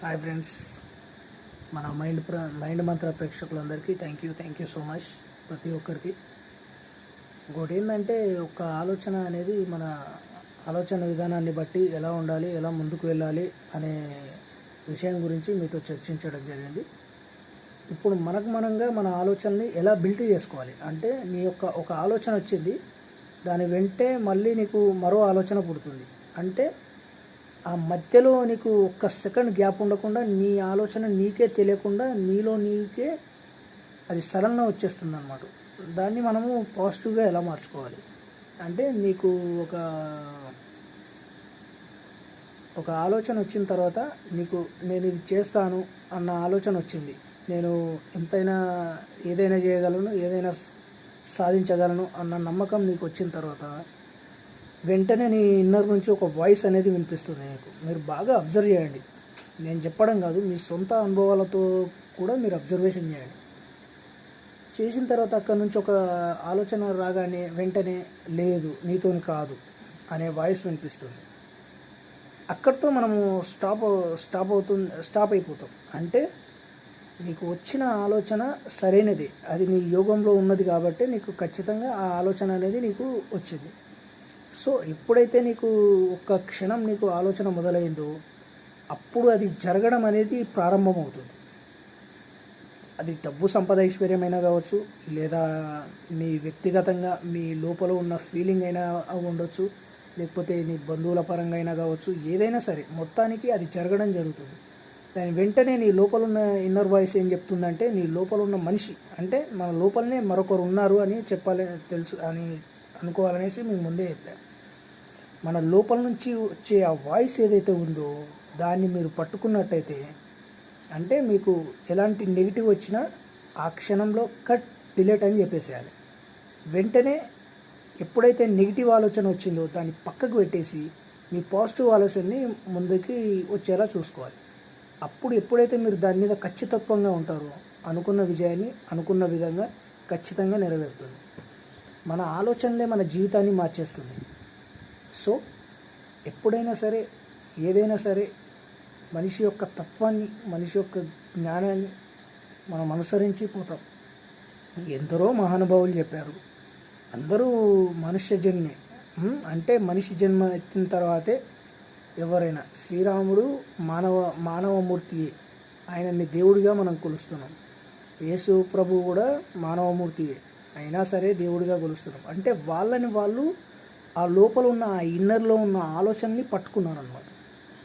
Hi friends మన mind ప్ర mind మంత్ర ప్రేక్షకులందరికీ thank you thank you so much ప్రతి ఒక్కరికి. ఇంకోటి ఏంటంటే ఒక ఆలోచన అనేది మన ఆలోచన విధానాన్ని బట్టి ఎలా ఉండాలి ఎలా ముందుకు వెళ్ళాలి అనే విషయం గురించి మీతో చర్చించడం జరిగింది. ఇప్పుడు మనకు మనంగా మన ఆలోచనని ఎలా బిల్ట్ చేసుకోవాలి? అంటే నీ యొక్క ఒక ఆలోచన వచ్చింది దాని వెంటే మళ్ళీ నీకు మరో ఆలోచన పుడుతుంది. అంటే ఆ మధ్యలో నీకు ఒక్క సెకండ్ గ్యాప్ ఉండకుండా నీ ఆలోచన నీకే తెలియకుండా నీలో నీకే అది సడన్గా వచ్చేస్తుంది అనమాట దాన్ని మనము పాజిటివ్గా ఎలా మార్చుకోవాలి? అంటే నీకు ఒక ఒక ఆలోచన వచ్చిన తర్వాత నీకు నేను ఇది చేస్తాను అన్న ఆలోచన వచ్చింది. నేను ఎంతైనా ఏదైనా చేయగలను ఏదైనా సాధించగలను అన్న నమ్మకం నీకు వచ్చిన తర్వాత వెంటనే నీ ఇన్నర్ నుంచి ఒక వాయిస్ అనేది వినిపిస్తుంది మీకు మీరు బాగా అబ్జర్వ్ చేయండి. నేను చెప్పడం కాదు మీ సొంత అనుభవాలతో కూడా మీరు అబ్జర్వేషన్ చేయండి. చేసిన తర్వాత అక్కడ నుంచి ఒక ఆలోచన రాగానే వెంటనే లేదు నీతోని కాదు అనే వాయిస్ వినిపిస్తుంది. అక్కడితో మనము స్టాప్ స్టాప్ అవుతుంది స్టాప్ అయిపోతాం. అంటే నీకు వచ్చిన ఆలోచన సరైనది. అది నీ యోగంలో ఉన్నది కాబట్టి నీకు ఖచ్చితంగా ఆ ఆలోచన అనేది నీకు వచ్చింది. సో ఎప్పుడైతే నీకు ఒక్క క్షణం నీకు ఆలోచన మొదలైందో అప్పుడు అది జరగడం అనేది ప్రారంభమవుతుంది. అది డబ్బు సంపద ఐశ్వర్యమైనా కావచ్చు లేదా మీ వ్యక్తిగతంగా మీ లోపల ఉన్న ఫీలింగ్ అయినా ఉండొచ్చు లేకపోతే నీ బంధువుల పరంగా అయినా కావచ్చు ఏదైనా సరే మొత్తానికి అది జరగడం జరుగుతుంది. దాని వెంటనే నీ లోపల ఉన్న ఇన్నర్ వాయిస్ ఏం చెప్తుందంటే నీ లోపల ఉన్న మనిషి అంటే మన లోపలనే మరొకరు ఉన్నారు అని చెప్పాలి తెలుసు అని అనుకోవాలనేసి మేము ముందే చెప్పాం. మన లోపల నుంచి వచ్చే ఆ వాయిస్ ఏదైతే ఉందో దాన్ని మీరు పట్టుకున్నట్టయితే అంటే మీకు ఎలాంటి నెగిటివ్ వచ్చినా ఆ క్షణంలో కట్ డిలేట్ అని చెప్పేసేయాలి. వెంటనే ఎప్పుడైతే నెగిటివ్ ఆలోచన వచ్చిందో దాన్ని పక్కకు పెట్టేసి మీ పాజిటివ్ ఆలోచనని ముందుకి వచ్చేలా చూసుకోవాలి. అప్పుడు ఎప్పుడైతే మీరు దాని మీద ఖచ్చితత్వంగా ఉంటారో అనుకున్న విజయాన్ని అనుకున్న విధంగా ఖచ్చితంగా నెరవేరుతుంది. మన ఆలోచనలే మన జీవితాన్ని మార్చేస్తుంది. సో ఎప్పుడైనా సరే ఏదైనా సరే మనిషి యొక్క తత్వాన్ని మనిషి యొక్క జ్ఞానాన్ని మనం అనుసరించి పోతాం ఎందరో మహానుభావులు చెప్పారు అందరూ మనుష్య జన్మే. అంటే మనిషి జన్మ ఎత్తిన తర్వాతే ఎవరైనా శ్రీరాముడు మానవ మానవమూర్తి ఆయనని దేవుడిగా మనం కొలుస్తున్నాం. యేసు ప్రభు కూడా మానవమూర్తియే. అయినా సరే దేవుడిగా కొలుస్తున్నాం అంటే వాళ్ళని వాళ్ళు ఆ లోపల ఉన్న ఆ ఇన్నర్లో ఉన్న ఆలోచనని పట్టుకున్నారు అనమాట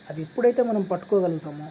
అది ఎప్పుడైతే మనం పట్టుకోగలుగుతామో